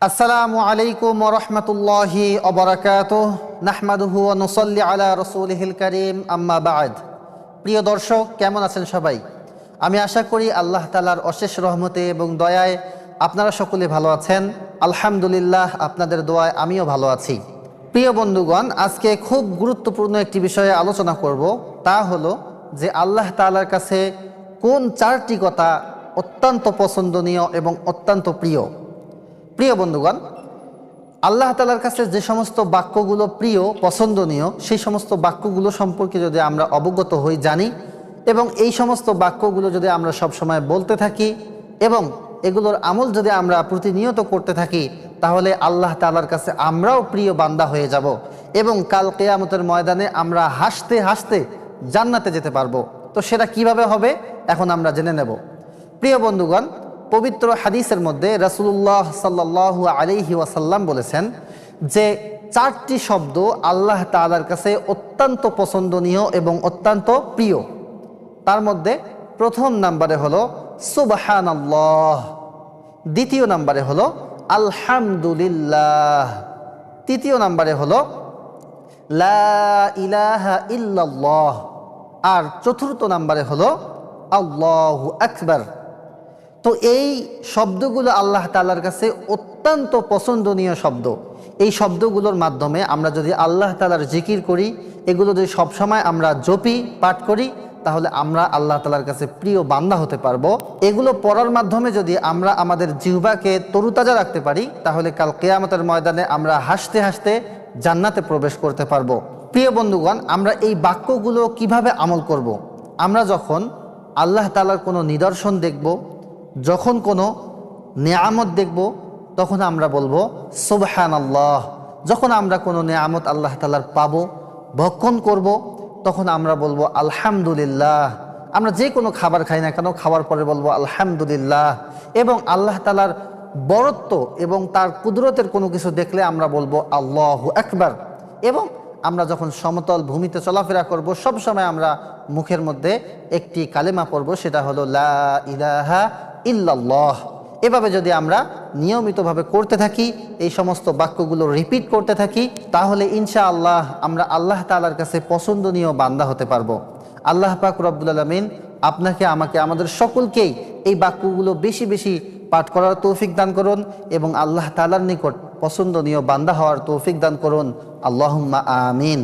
আসসালামু আলাইকুম রহমতুল্লাহি অবরাকাত নাহমাদুহু নসল্লি আলা রসুলহিল করিম। আম্মা বাদ। প্রিয় দর্শক, কেমন আছেন সবাই? আমি আশা করি আল্লাহ তালার অশেষ রহমতে এবং দয়ায় আপনারা সকলে ভালো আছেন। আলহামদুলিল্লাহ, আপনাদের দোয়ায় আমিও ভালো আছি। প্রিয় বন্ধুগণ, আজকে খুব গুরুত্বপূর্ণ একটি বিষয়ে আলোচনা করব। তা হলো যে আল্লাহ তালার কাছে কোন চারটি কথা অত্যন্ত পছন্দনীয় এবং অত্যন্ত প্রিয়? প্রিয় বন্ধুগণ, আল্লাহ তালার কাছে যে সমস্ত বাক্যগুলো প্রিয়, পছন্দনীয়, সেই সমস্ত বাক্যগুলো সম্পর্কে যদি আমরা অবগত হই, জানি এবং এই সমস্ত বাক্যগুলো যদি আমরা সবসময় বলতে থাকি এবং এগুলোর আমল যদি আমরা প্রতিনিয়ত করতে থাকি, তাহলে আল্লাহ তালার কাছে আমরাও প্রিয় বান্দা হয়ে যাব এবং কাল কেয়ামতের ময়দানে আমরা হাসতে হাসতে জান্নাতে যেতে পারব। তো সেটা কীভাবে হবে? এখন আমরা জেনে নেব। প্রিয় বন্ধুগণ পবিত্র হাদিসের মধ্যে রাসুল্লাহ সাল্লাহ আলিহি ওয়াসাল্লাম বলেছেন যে চারটি শব্দ আল্লাহ তালার কাছে অত্যন্ত পছন্দনীয় এবং অত্যন্ত প্রিয়। তার মধ্যে প্রথম নাম্বারে হলো সুবাহান আল্লাহ দ্বিতীয় নাম্বারে হলো আলহামদুলিল্লাহ। তৃতীয় নাম্বারে হলো ইল্লাল্লাহ। আর চতুর্থ নাম্বারে হলো আল্লাহু আকবার। তো এই শব্দগুলো আল্লাহ তালার কাছে অত্যন্ত পছন্দনীয় শব্দ। এই শব্দগুলোর মাধ্যমে আমরা যদি আল্লাহ তালার জিকির করি, এগুলো যদি সবসময় আমরা জপি, পাঠ করি, তাহলে আমরা আল্লাহ তালার কাছে প্রিয় বান্দা হতে পারব। এগুলো পড়ার মাধ্যমে যদি আমরা আমাদের জিহ্বাকে তরুতাজা রাখতে পারি, তাহলে কাল কেয়ামতের ময়দানে আমরা হাসতে হাসতে জান্নাতে প্রবেশ করতে পারব। প্রিয় বন্ধুগণ, আমরা এই বাক্যগুলো কীভাবে আমল করব। আমরা যখন আল্লাহ তালার কোনো নিদর্শন দেখব যখন কোনো নেয়ামত দেখব, তখন আমরা বলব সুবহান আল্লাহ যখন আমরা কোনো নেয়ামত আল্লাহ তালার পাবো, ভক্ষণ করব, তখন আমরা বলব, আলহামদুলিল্লাহ। আমরা যে কোনো খাবার খাই না কেন, খাওয়ার পরে বলব, আলহামদুলিল্লাহ। এবং আল্লাহ তালার বরত্ব এবং তার কুদরতের কোনো কিছু দেখলে আমরা বলব, আল্লাহ একবার এবং আমরা যখন সমতল ভূমিতে চলাফেরা করব সব সময় আমরা মুখের মধ্যে একটি কালেমা পড়ব, সেটা হলো, লা ইলাহা ইল্লাল্লাহ। এভাবে যদি আমরা নিয়মিতভাবে করতে থাকি, এই সমস্ত বাক্যগুলো রিপিট করতে থাকি, তাহলে ইনশা আল্লাহ আমরা আল্লাহ তালার কাছে পছন্দনীয় বান্দা হতে পারব। আল্লাহ পাক রব্বুল আলমিন আপনাকে, আমাকে, আমাদের সকলকেই এই বাক্যগুলো বেশি বেশি পাঠ করার তৌফিক দান করুন এবং আল্লাহ তালার নিকট পছন্দনীয় বান্দা হওয়ার তৌফিক দান করুন। আল্লাহুম্মা আমিন।